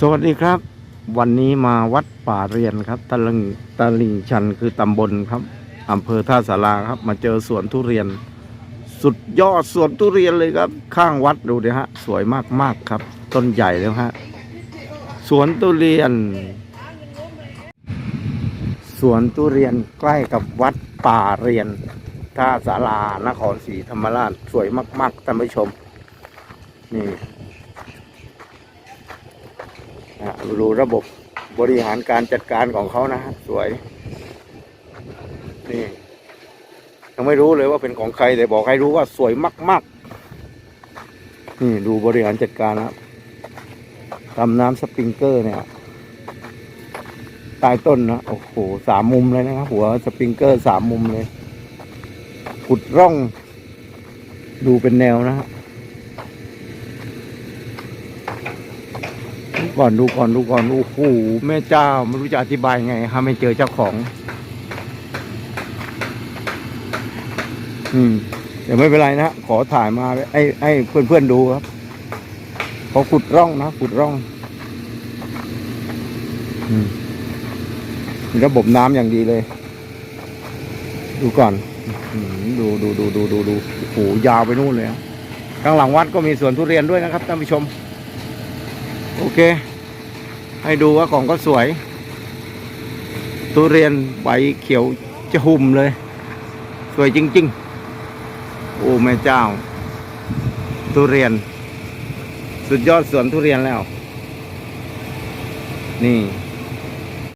สวัสดีครับ วันนี้มาวัดป่าเรียนครับตะลิงตะลิงชันคือตำบลครับอำเภอท่าสาราครับ มาเจอสวนทุเรียน สุดยอดสวนทุเรียนเลยครับ ข้างวัดดูดิฮะ สวยมากๆครับ ต้นใหญ่แล้วฮะสวนทุเรียน สวนทุเรียนใกล้กับวัดป่าเรียนท่าสารานครศรีธรรมราชสวยมากๆท่านผู้ชม นี่ ดูระบบบริหารการจัดการของเขานะสวย นี่ ยังไม่รู้เลยว่าเป็นของใครแต่บอกให้รู้ว่าสวยมากๆ นี่ดูบริหารจัดการนะครับทำน้ำสปริงเกอร์เนี่ยใต้ต้นนะโอ้โหสามมุมเลยนะครับ หัวสปริงเกอร์สามมุมเลยขุดร่อง ดูเป็นแนวนะฮะดู ก่อนดูก่อนดูก่อนโอ้โหแม่เจ้าไม่รู้จะอธิบายไงฮะไม่เจอเจ้าของ อืมเดี๋ยวไม่เป็นไรนะขอถ่ายมาให้ให้เพื่อนเพื่อนๆดูครับขาขุดร่องนะขุดร่องอืมระบบน้ำอย่างดีเลย ดูก่อนดูดูดูดูดูดูโอ้โหยาวไปนู่นเลยข้างหลังวัดก็มีสวนทุเรียนด้วยนะครับท่านผู้ชม โอเค ให้ดูว่าของก็สวย ทุเรียนใบเขียวจะหุ่มเลย สวยจริง ๆ โอ้แม่เจ้า ทุเรียน สุดยอดสวนทุเรียนแล้ว นี่